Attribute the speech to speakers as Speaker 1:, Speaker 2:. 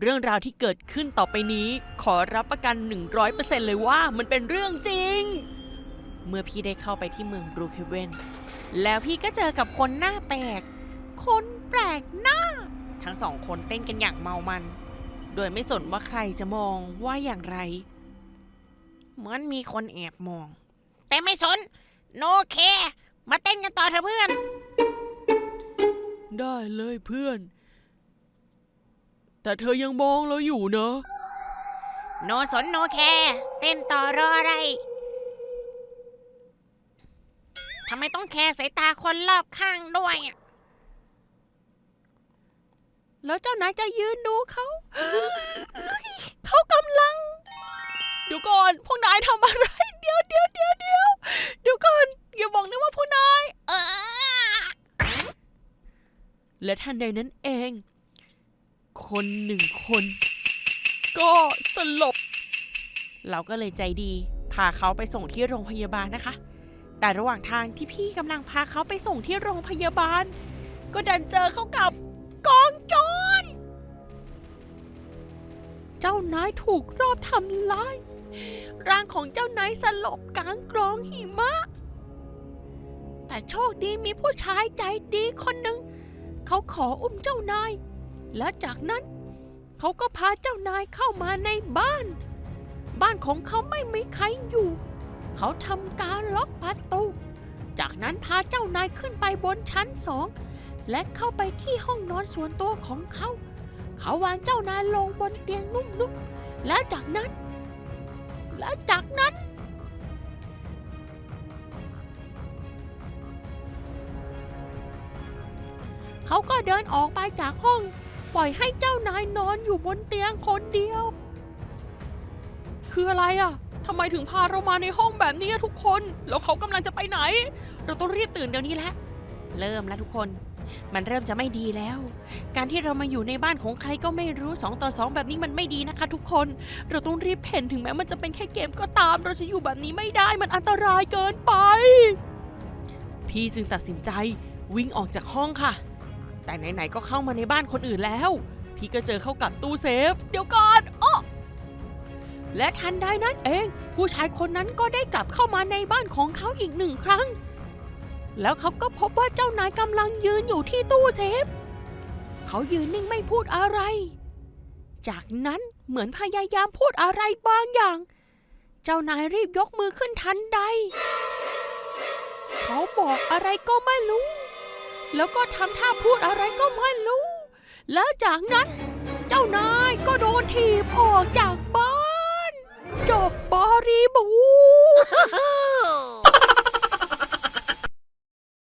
Speaker 1: เรื่องราวที่เกิดขึ้นต่อไปนี้ ขอรับประกัน 100%เลยว่ามันเป็นเรื่องจริง เมื่อพี่ได้เข้าไปที่เมืองบรูเคเวนแล้วพี่ก็เจอกับคนหน้าแปลก คนแปลกหน้า ทั้งสองคนเต้นกันอย่างเมามัน โดยไม่สนว่าใครจะมองว่าอย่างไร เหมือนมีคนแอบมอง แต่ไม่สน โนเค มาเต้นกันต่อเถอะเพื่อน ได้เลยเพื่อน แต่เธอยังมองเราอยู่เนอะ โนสนโนแคร์เต้นต่อรออะไรทำไมต้องแคร์สายตาคนรอบข้างด้วยอะแล้วเจ้านายจะยืนดูเขา เขากำลัง เดี๋ยวก่อน พวกนายทำอะไร เดี๋ยวเดี๋ยวเดี๋ยวเดี๋ยวเดี๋ยวก่อนอย่าบอกนะว่าพวกนาย เออ และทันใดนั้นเอง คนหนึ่งคน ก็สลบ เราก็เลยใจดี พาเขาไปส่งที่โรงพยาบาลนะคะ แต่ระหว่างทางที่พี่กำลังพาเขาไปส่งที่โรงพยาบาล ก็ดันเจอเขากับกองโจรเจ้านายถูกรอบทำร้ายร่างของเจ้านายสลบกลางกรองหิมะ แต่โชคดีมีผู้ชายใจดีคนหนึ่ง เขาขออุ้มเจ้านาย และจากนั้น เขาก็พาเจ้านายเข้ามาในบ้าน บ้านของเขาไม่มีใครอยู่ เขาทำการล็อกประตู จากนั้นพาเจ้านายขึ้นไปบนชั้นสอง และเข้าไปที่ห้องนอนส่วนตัวของเขา เขาวางเจ้านายลงบนเตียงนุ่มๆ และจากนั้น และจากนั้นเขาก็เดินออกไปจากห้อง ปล่อยให้เจ้านายนอนอยู่บนเตียงคนเดียว คืออะไรอะทำไมถึงพาเรามาในห้องแบบนี้อะทุกคน แล้วเขากำลังจะไปไหน เราต้องรีบตื่นเดี๋ยวนี้แหละ เริ่มแล้วทุกคน มันเริ่มจะไม่ดีแล้ว การที่เรามาอยู่ในบ้านของใครก็ไม่รู้สองต่อสองแบบนี้มันไม่ดีนะคะ ทุกคน เราต้องรีบเพ่นถึงแม้มันจะเป็นแค่เกมก็ตาม เราจะอยู่แบบนี้ไม่ได้ มันอันตรายเกินไป พี่จึงตัดสินใจวิ่งออกจากห้องค่ะ แต่ไหนๆก็เข้ามาในบ้านคนอื่นแล้ว พี่ก็เจอเข้ากับตู้เซฟ เดี๋ยวก่อนอ้อและทันใดนั้นเอง ผู้ชายคนนั้นก็ได้กลับเข้ามาในบ้านของเขาอีกหนึ่งครั้ง แล้วเขาก็พบว่าเจ้านายกำลังยืนอยู่ที่ตู้เซฟ เขายืนนิ่งไม่พูดอะไร จากนั้นเหมือนพยายามพูดอะไรบางอย่าง เจ้านายรีบยกมือขึ้นทันใด เขาบอกอะไรก็ไม่รู้ แล้วก็ทำท่าพูดอะไรก็ไม่รู้ แล้วจากนั้น เจ้านายก็โดนถีบออกจากบ้าน จบบริบูรณ์